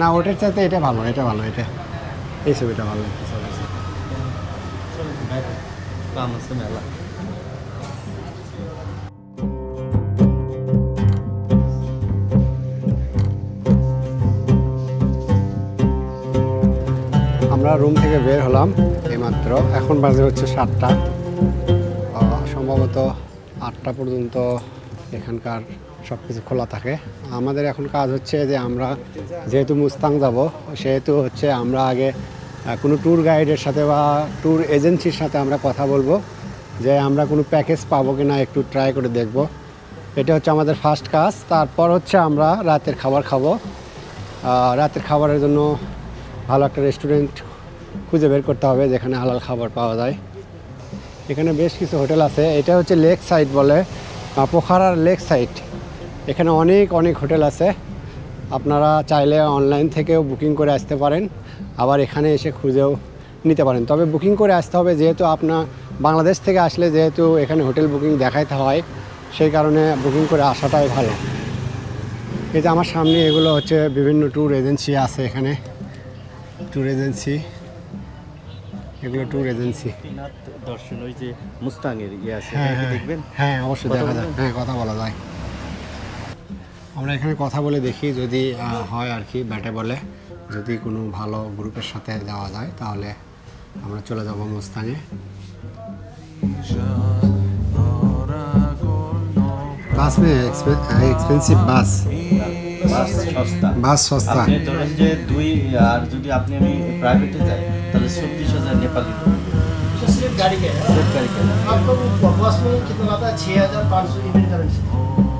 না, ওটার চাইতে এটা ভালো এটা ভালো, এটা। এই ছবিটা ভালো। কাম আছে। মেলা আমরা রুম থেকে বের হলাম এইমাত্র। এখন বাজে হচ্ছে সাতটা। সম্ভবত আটটা পর্যন্ত এখানকার সব কিছু খোলা থাকে। আমাদের এখন কাজ হচ্ছে যে আমরা যেহেতু মুস্তাং যাব, সেহেতু হচ্ছে আমরা আগে কোনো ট্যুর গাইডের সাথে বা ট্যুর এজেন্সির সাথে আমরা কথা বলব, যে আমরা কোনো প্যাকেজ পাবো কি না একটু ট্রাই করে দেখব। এটা হচ্ছে আমাদের ফার্স্ট কাজ। তারপর হচ্ছে আমরা রাতের খাবার খাব। রাতের খাবারের জন্য ভালো একটা রেস্টুরেন্ট খুঁজে বের করতে হবে, যেখানে হালাল খাবার পাওয়া যায়। এখানে বেশ কিছু হোটেল আছে। এটা হচ্ছে লেক সাইড বলে পোখারার লেক সাইড এখানে অনেক অনেক হোটেল আছে। আপনারা চাইলে অনলাইন থেকেও বুকিং করে আসতে পারেন। আবার এখানে এসে খুঁজেও নিতে পারেন। তবে বুকিং করে আসতে হবে যেহেতু আপনার বাংলাদেশ থেকে আসলে যেহেতু এখানে হোটেল বুকিং দেখাইতে হয় সেই কারণে বুকিং করে আসাটাই ভালো। এই যে আমার সামনে এগুলো হচ্ছে বিভিন্ন ট্যুর এজেন্সি আছে এখানে। Tour agency. এগুলো ট্যুর এজেন্সি। দর্শন ওই যে মুস্তাঙের ইয়ে আছে হ্যাঁ হ্যাঁ। দেখবেন? হ্যাঁ অবশ্যই দেখা যায়। হ্যাঁ কথা বলা যায়। আমরা এখানে কথা বলে দেখি যদি আহ, হয় আর কি ব্যাটে বলে যদি কোনো ভালো গ্রুপের সাথে যাওয়া যায় তাহলে আমরা চলে যাব মুস্তাঙে বাস মে এক্সপেন্সিভ বাস বাস সস্তা বাস সস্তা আপনি ধরেন যে দুই আর যদি আপনি আমি প্রাইভেটে যাই তাহলে চব্বিশ হাজার নেপালি तो सिर्फ गाड़ी का है সেফ गाड़ी का आपको बस में कितना आता है छः हज़ार पाँच सौ इंडियन करेंसी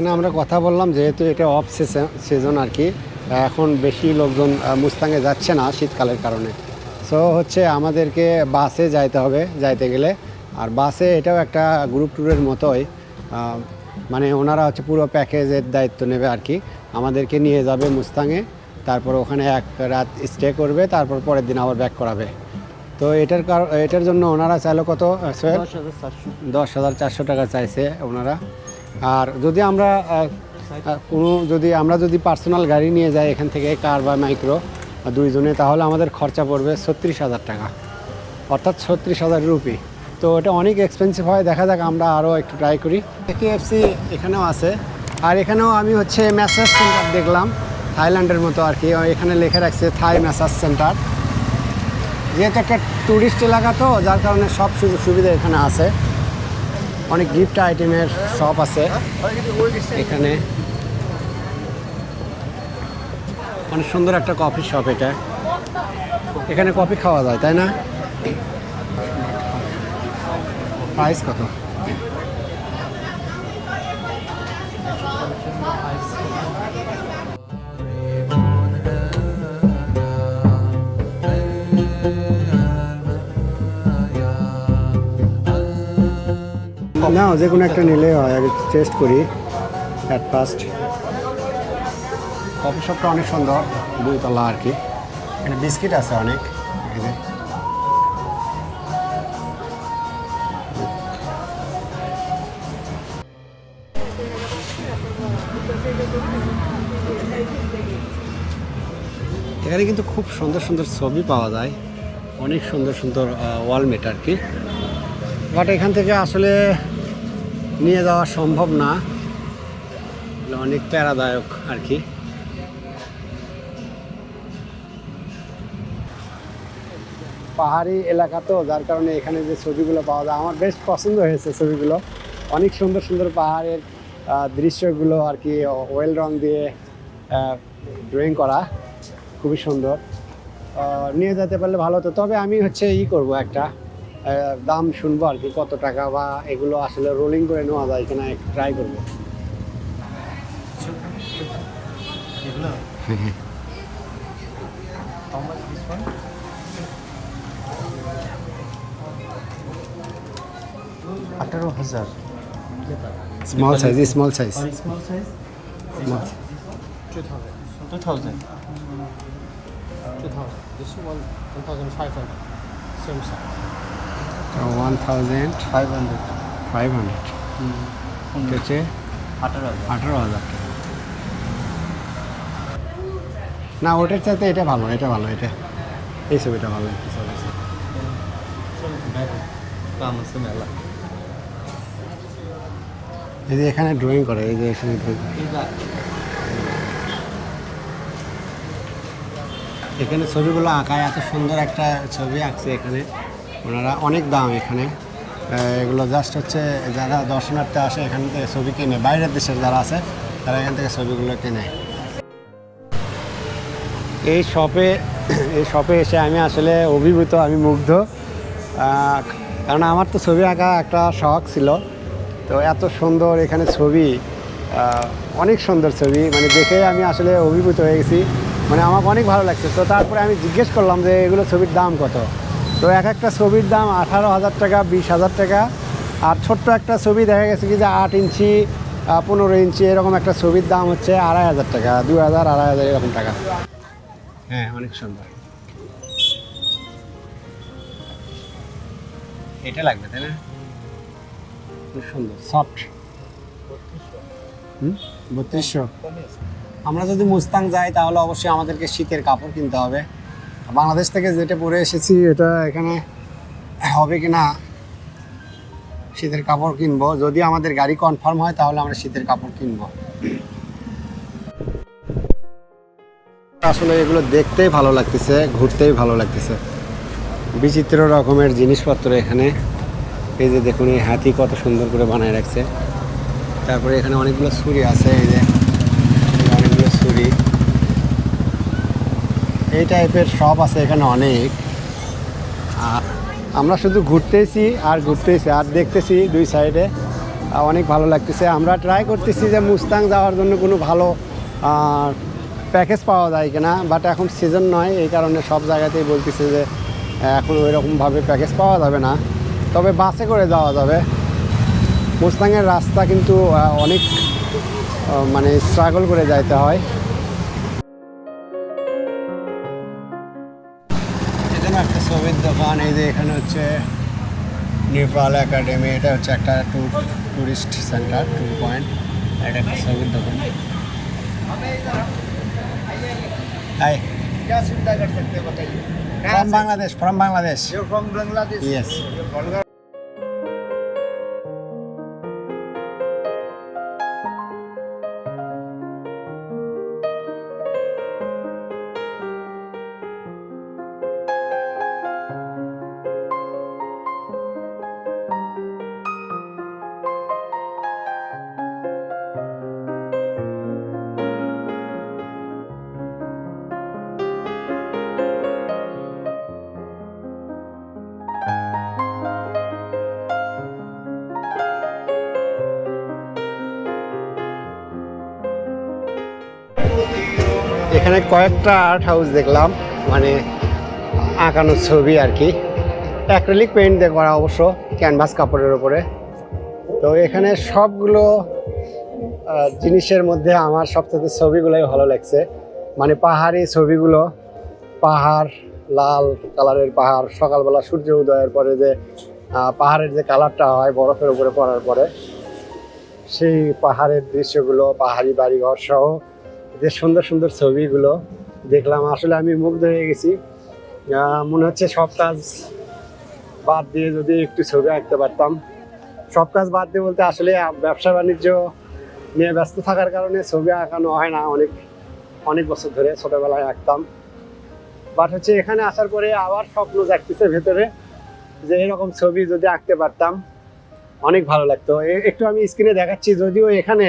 এখানে আমরা কথা বললাম যেহেতু এটা অফ সিজন আর কি এখন বেশি লোকজন মুস্তাঙে যাচ্ছে না শীতকালের কারণে। সো হচ্ছে আমাদেরকে বাসে যাইতে হবে যাইতে গেলে। আর বাসে এটাও একটা গ্রুপ ট্যুরের মতোই মানে ওনারা হচ্ছে পুরো প্যাকেজের দায়িত্ব নেবে আর কি। আমাদেরকে নিয়ে যাবে মুস্তাঙে তারপর ওখানে এক রাত স্টে করবে তারপর পরের দিন আবার ব্যাক করাবে। তো এটার এটার জন্য ওনারা চাইলো কত দশ হাজার চারশো টাকা চাইছে ওনারা। আর যদি আমরা কোনো যদি আমরা যদি পার্সোনাল গাড়ি নিয়ে যাই এখান থেকে, কার বা মাইক্রো দুইজনে, তাহলে আমাদের খরচা পড়বে ছত্রিশ হাজার টাকা। অর্থাৎ ছত্রিশ হাজার রুপি। তো এটা অনেক এক্সপেন্সিভ হয়। দেখা যাক আমরা আরও একটু ট্রাই করি। কেএফসি এখানেও আছে। আর এখানেও আমি হচ্ছে ম্যাসাজ সেন্টার দেখলাম, থাইল্যান্ডের মতো আর কি। এখানে লেখা রাখছে থাই ম্যাসাজ সেন্টার যেহেতু একটা ট্যুরিস্ট এলাকা তো, যার কারণে সব সুযোগ সুবিধা এখানে আছে। অনেক গিফট আইটেমের শপ আছে। এখানে। অনেক সুন্দর একটা কফি শপ এটা। এখানে কফি খাওয়া যায়, তাই না? প্রাইস কত? না, যে কোনো একটা নিলে হয়, আগে টেস্ট করি অ্যাট ফার্স্ট কফি শপটা অনেক সুন্দর, দুইতলা আর কি। এখানে বিস্কিট আছে অনেক এখানে কিন্তু খুব সুন্দর সুন্দর ছবি পাওয়া যায়, অনেক সুন্দর সুন্দর ওয়ালমেট আর কি। বাট এখান থেকে আসলে নিয়ে যাওয়া সম্ভব না। অনেক প্যারাদায়ক আর কি। পাহাড়ি এলাকা তো, যার কারণে এখানে যে ছবিগুলো পাওয়া যায়, আমার বেশ পছন্দ হয়েছে ছবিগুলো। অনেক সুন্দর সুন্দর পাহাড়ের দৃশ্যগুলো আর কি ওয়েল রং দিয়ে ড্রয়িং করা। খুবই সুন্দর। নিয়ে যেতে পারলে ভালো হতো। তবে আমি হচ্ছে ই করব একটা। দাম শুনব আর কি কত টাকা বা এগুলো আসলে রোলিং করে নেওয়া যায় কিনা ট্রাই করব। আঠারো হাজার। One thousand five hundred five hundred হচ্ছে আঠারো হাজার। আঠারো হাজার টাকা। না ওটার চাইতে এটা ভালো এটা ভালো এটা। এই ছবিটা ভালো মেলা। এই যে এখানে ড্রয়িং করে এই যে এখানে এখানে ছবিগুলো আঁকায় এত সুন্দর একটা ছবি আঁকছে এখানে। ওনারা অনেক দাম এখানে। এগুলো জাস্ট হচ্ছে যারা দর্শনার্থী আসে এখান থেকে ছবি কিনে, বাইরের দেশের যারা আছে, তারা এখান থেকে ছবিগুলো কেনে। এই শপে এই শপে এসে আমি আসলে অভিভূত, আমি মুগ্ধ। কারণ আমার তো ছবি আঁকা একটা শখ ছিল। তো এত সুন্দর এখানে ছবি অনেক সুন্দর ছবি। মানে দেখে আমি আসলে অভিভূত হয়ে গেছি। মানে আমার অনেক ভালো লাগছে। তো তারপরে আমি জিজ্ঞেস করলাম যে এগুলো ছবির দাম কত? তো এক একটা ছবির দাম আঠারো হাজার টাকা বিশ হাজার টাকা। আর ছোট্ট একটা ছবি দেখা গেছে কি যে আট ইঞ্চি পনেরো ইঞ্চি এরকম একটা ছবির দাম হচ্ছে আড়াই হাজার টাকা দু হাজার আড়াই হাজার এরকম টাকা। হ্যাঁ অনেক সুন্দর। এটা লাগবে তাই না? খুব সুন্দর। সফট হুম? বত্রিশশো। আমরা যদি মুস্তাং যাই তাহলে অবশ্যই আমাদেরকে শীতের কাপড় কিনতে হবে। বাংলাদেশ থেকে যেটা পরে এসেছি, এটা এখানে হবে কি না, শীতের কাপড় কিনবো। যদি আমাদের গাড়ি কনফার্ম হয়, তাহলে আমরা শীতের কাপড় কিনবো। আসলে এগুলো দেখতেই ভালো লাগতেছে, ঘুরতেই ভালো লাগতেছে। বিচিত্র রকমের জিনিসপত্র এখানে। এই যে দেখুন, এই হাতি কত সুন্দর করে বানায় রাখছে। তারপরে এখানে অনেকগুলো ছুরি আছে, এই যে অনেকগুলো ছুরি। এই টাইপের শপ আছে এখানে অনেক। আমরা শুধু ঘুরতেছি আর ঘুরতেছি আর দেখতেছি দুই সাইডে অনেক ভালো লাগতেছে। আমরা ট্রাই করতেছি যে মুস্তাং যাওয়ার জন্য কোনো ভালো প্যাকেজ পাওয়া যায় কিনা বাট এখন সিজন নয়, এই কারণে সব জায়গাতেই বলতেছে যে, এখন ওই রকমভাবে প্যাকেজ পাওয়া যাবে না। তবে বাসে করে যাওয়া যাবে। মুস্তাংয়ের রাস্তা কিন্তু অনেক মানে স্ট্রাগল করে যাইতে হয়। দোকান এই যে এখানে হচ্ছে নেপাল একাডেমি এটা হচ্ছে একটা tour tourist centre tour point এটা একটা ছবির দোকান। Bangladesh from Bangladesh from Bangladesh yes এখানে কয়েকটা আর্ট হাউস দেখলাম মানে আঁকানো ছবি আর কি। অ্যাক্রিলিক পেইন্ট দিয়ে করা অবশ্য ক্যানভাস কাপড়ের উপরে। তো এখানে সবগুলো জিনিসের মধ্যে আমার সবথেকে ছবিগুলোই ভালো লাগছে। মানে পাহাড়ি ছবিগুলো, পাহাড়, লাল কালারের পাহাড়, সকালবেলা সূর্য উদয়ের পরে যে পাহাড়ের যে কালারটা হয় বরফের উপরে পড়ার পরে, সেই পাহাড়ের দৃশ্যগুলো, পাহাড়ি বাড়িঘর সহ যে সুন্দর সুন্দর ছবিগুলো দেখলাম, আসলে আমি মুগ্ধ হয়ে গেছি। মনে হচ্ছে সব কাজ বাদ দিয়ে যদি একটু ছবি আঁকতে পারতাম। সব কাজ বাদ দিয়ে বলতে আসলে ব্যবসা বাণিজ্য নিয়ে ব্যস্ত থাকার কারণে ছবি আঁকানো হয় না অনেক অনেক বছর ধরে ছোটোবেলায় আঁকতাম। বাট হচ্ছে এখানে আসার পরে আবার স্বপ্ন জাগতেছে ভেতরে যে এরকম ছবি যদি আঁকতে পারতাম, অনেক ভালো লাগতো। একটু আমি স্ক্রিনে দেখাচ্ছি, যদিও এখানে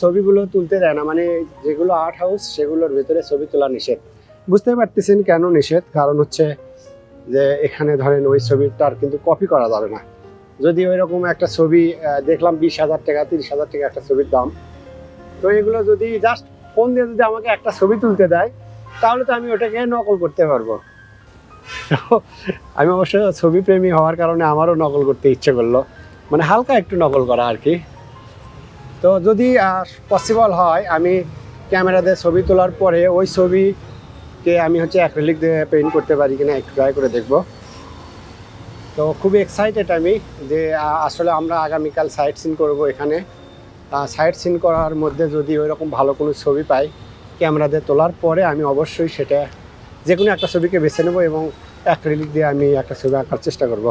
ছবিগুলো তুলতে দেয় না মানে যেগুলো আর্ট হাউস সেগুলোর ভেতরে ছবি তোলা নিষেধ। বুঝতে পারতেছেন কেন নিষেধ? কারণ হচ্ছে যে এখানে ধরেন ওই ছবিটার কিন্তু কপি করা যাবে না। যদি ওই রকম একটা ছবি দেখলাম বিশ হাজার টাকা, তিরিশ হাজার টাকা একটা ছবির দাম। তো এগুলো যদি জাস্ট ফোন দিয়ে যদি আমাকে একটা ছবি তুলতে দেয়, তাহলে তো আমি ওটাকে নকল করতে পারব। আমি অবশ্য ছবি প্রেমী হওয়ার কারণে আমারও নকল করতে ইচ্ছে করল। মানে হালকা একটু নকল করা আর কি। তো যদি পসিবল হয়, আমি ক্যামেরা দিয়ে ছবি তোলার পরে ওই ছবিকে আমি হচ্ছে অ্যাক্রিলিক দিয়ে পেইন্ট করতে পারি কিনা একটু ট্রাই করে দেখব। তো খুবই এক্সাইটেড আমি যে আসলে আমরা আগামীকাল সাইট সিন করব এখানে। সাইট সিন করার মধ্যে যদি ওই রকম ভালো কোনো ছবি পাই ক্যামেরা দিয়ে তোলার পরে আমি অবশ্যই সেটা যে কোনো একটা ছবিকে বেছে নেব এবং অ্যাক্রিলিক দিয়ে আমি একটা ছবি আঁকার চেষ্টা করব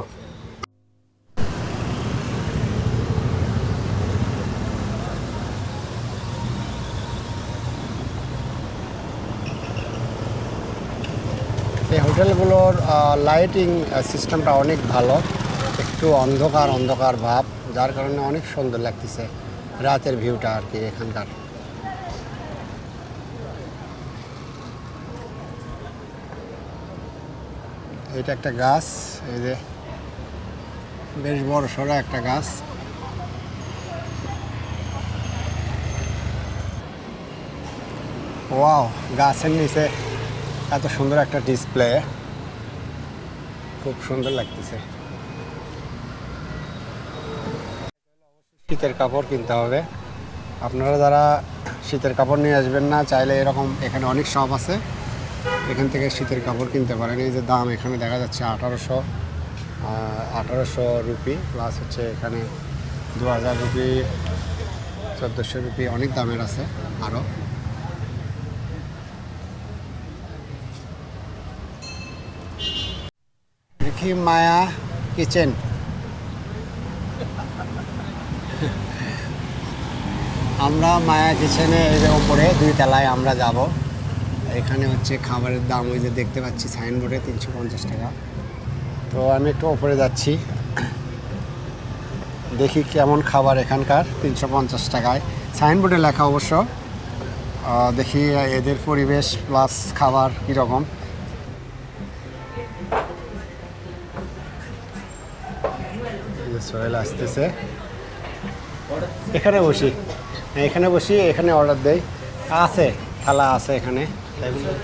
এই হোটেলগুলোর লাইটিং সিস্টেমটা অনেক ভালো। একটু অন্ধকার অন্ধকার ভাব, যার কারণে অনেক সুন্দর লাগতেছে রাতের ভিউটা আর কি এখানকার। এটা একটা গাছ, এই যে বেশ বড় সড়ো একটা গাছ। ওয়াও, গাছের নিচে এত সুন্দর একটা ডিসপ্লে খুব সুন্দর লাগতেছে। শীতের কাপড় কিনতে হবে। আপনারা যারা শীতের কাপড় নিয়ে আসবেন না, চাইলে এরকম এখানে অনেক শপ আছে। এখান থেকে শীতের কাপড় কিনতে পারেন। এই যে দাম এখানে দেখা যাচ্ছে আঠারোশো আঠারোশো রুপি প্লাস হচ্ছে এখানে দু হাজার রুপি, চোদ্দোশো রুপি অনেক দামের আছে আরও দেখি মায়া কিচেন। আমরা মায়া কিচেনে যে ওপরে দুই তলায় আমরা যাব। এখানে হচ্ছে খাবারের দাম ওই যে দেখতে পাচ্ছি সাইনবোর্ডে তিনশো পঞ্চাশ টাকা। তো আমি একটু ওপরে যাচ্ছি। দেখি কেমন খাবার এখানকার, তিনশো পঞ্চাশ টাকায়। সাইনবোর্ডে লেখা অবশ্য। দেখি এদের পরিবেশ প্লাস খাবার কীরকম। সোহেল আসতেছে এখানে বসি এখানে বসি এখানে অর্ডার দেই আছে থালা আছে এখানে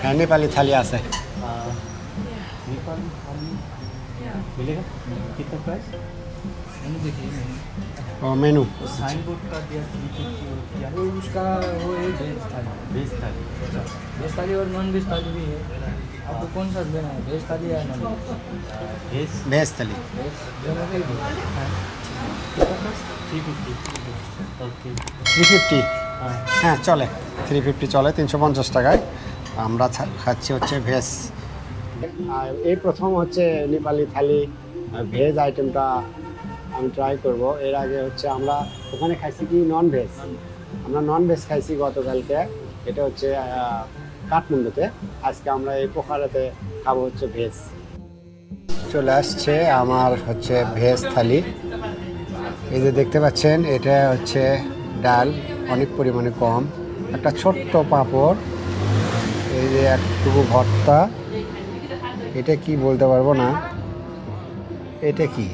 হ্যাঁ নেপালি থালি আছে नेपाली थाली मिलेगा कितना प्राइस ও মেনু साइन बोर्ड का दिया थ्री फिफ्टी और क्या वो उसका वो है वेज थाली वेज थाली वेज थाली और नॉन वेज थाली भी है आपको कौन सा लेना है वेज थाली या नॉन वेज वेज ভেজ থালি वेज दोनों का ही दो three fifty okay three fifty हाँ হ্যাঁ চলে থ্রি ফিফটি চলে তিনশো পঞ্চাশ টাকায় আমরা ছা- খাচ্ছি হচ্ছে ভেজ আর এই প্রথম হচ্ছে নেপালি থালি ভেজ আইটেমটা আমি ট্রাই করব এর আগে হচ্ছে আমরা ওখানে খাইছি কি নন ভেজ আমরা নন ভেজ খাইছি গতকালকে এটা হচ্ছে আহ, কাঠমান্ডুতে। আজকে আমরা এই পোখারাতে খাব হচ্ছে ভেজ। চলে আসছে আমার হচ্ছে ভেজ থালি। এই যে দেখতে পাচ্ছেন, এটা হচ্ছে ডাল, অনেক পরিমাণে কম। একটা ছোট্ট পাঁপড়, এই যে একটুকু ভর্তা। এটা কি বলতে পারব না? এটা কি?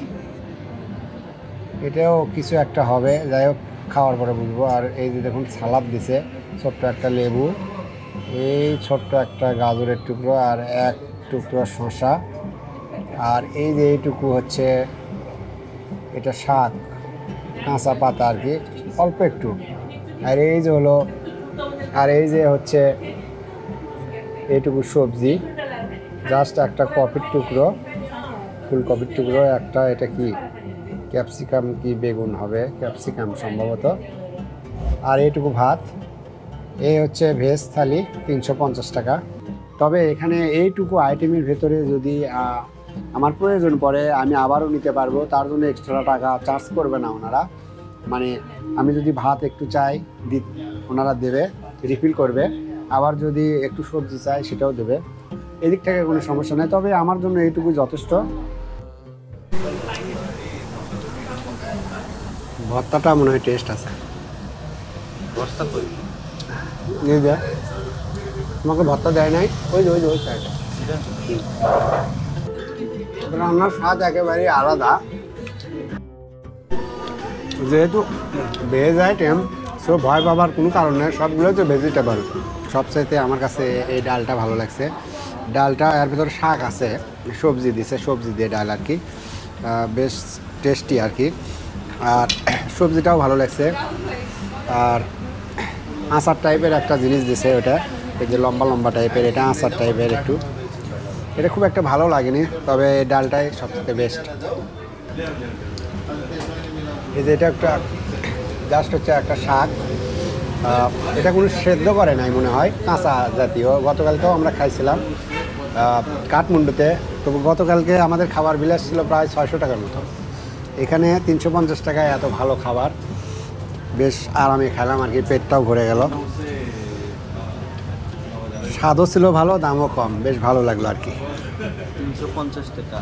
এটাও কিছু একটা হবে, যাই হোক, খাওয়ার পরে বুঝব। আর এই যে দেখুন, সালাদ দিছে, ছোট্ট একটা লেবু। এই ছোট্ট একটা গাজরের টুকরো আর এক টুকরো শসা। আর এই যে এইটুকু হচ্ছে এটা শাক, কাঁচা পাতা আর কি, অল্প একটু। আর এই যে হলো, আর এই যে হচ্ছে এইটুকু সবজি জাস্ট একটা কপির টুকরো, ফুলকপির টুকরো, একটা এটা কি, ক্যাপসিকাম কি বেগুন হবে, ক্যাপসিকাম সম্ভবত। আর এইটুকু ভাত। এই হচ্ছে ভেজ থালি, তিনশো পঞ্চাশ টাকা। তবে এখানে এইটুকু আইটেমের ভেতরে যদি আমার প্রয়োজন পড়ে, আমি আবারও নিতে পারব। তার জন্য এক্সট্রা টাকা চার্জ করবে না ওনারা। মানে আমি যদি ভাত একটু চাই, দি ওনারা দেবে রিফিল করবে। আবার যদি একটু সবজি চাই, সেটাও দেবে। এদিক থেকে কোনো সমস্যা নেই। তবে আমার জন্য এইটুকু যথেষ্ট। ভর্তাটা মনে হয় টেস্ট আছে। বস্তা কই নিয়ে দেয় তোমাকে ভর্তা দেয় নাই। ওই ওই ওই রান্নার স্বাদ একেবারেই আলাদা। যেহেতু ভেজ আইটেম সো ভয় পাবার কোনো কারণ নেই। সবগুলো তো ভেজিটেবল সবচাইতে আমার কাছে এই ডালটা ভালো লাগছে। ডালটা, এর ভিতরে শাক আছে। সবজি দিছে, সবজি দিয়ে ডাল আর কি। বেশ টেস্টি আর কি। আর সবজিটাও ভালো লাগছে। আর আচার টাইপের একটা জিনিস দিছে ওটা। এই যে লম্বা লম্বা টাইপের এটা আচার টাইপের একটু। এটা খুব একটা ভালো লাগেনি, তবে ডালটাই সবথেকে বেস্ট এই যে এটা একটা জাস্ট হচ্ছে একটা শাক। এটা কোনো সেদ্ধ করে নাই মনে হয়, কাঁচা জাতীয়। গতকালকেও আমরা খাইছিলাম। কাঠমান্ডুতে। তবু গতকালকে আমাদের খাবার বিলাস ছিল প্রায় ছয়শো টাকার মতো। এখানে তিনশো পঞ্চাশ টাকায় এত ভালো খাবার। বেশ আরামে খেলাম আর কি, পেটটাও ঘুরে গেল। স্বাদও ছিল ভালো, দামও কম, বেশ ভালো লাগল আর কি। তিনশো পঞ্চাশ টাকা।